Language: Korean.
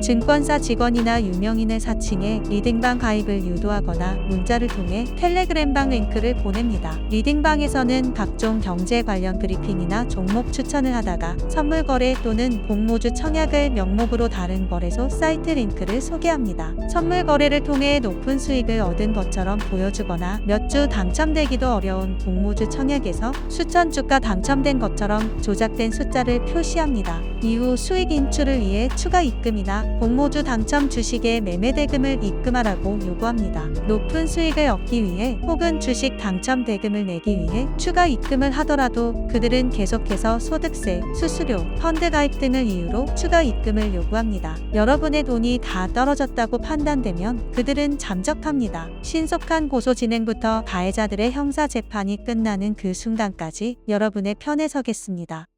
증권사 직원이나 유명인을 사칭해 리딩방 가입을 유도하거나 문자를 통해 텔레그램방 링크를 보냅니다. 리딩방에서는 각종 경제 관련 브리핑이나 종목 추천을 하다가 선물 거래 또는 공모주 청약을 명목으로 다른 거래소 사이트 링크를 소개합니다. 선물 거래를 통해 높은 수익을 얻은 것처럼 보여주거나 몇 주 당첨되기도 어려운 공모주 청약에서 수천 주가 당첨된 것처럼 조작된 숫자를 표시합니다. 이후 수익 인출을 위해 추가 입금이나 공모주 당첨 주식의 매매 대금을 입금하라고 요구합니다. 높은 수익을 얻기 위해 혹은 주식 당첨 대금을 내기 위해 추가 입금을 하더라도 그들은 계속해서 소득세, 수수료, 펀드 가입 등을 이유로 추가 입금을 요구합니다. 여러분의 돈이 다 떨어졌다고 판단되면 그들은 잠적합니다. 신속한 고소 진행부터 가해자들의 형사 재판이 끝나는 그 순간까지 여러분의 편에 서겠습니다.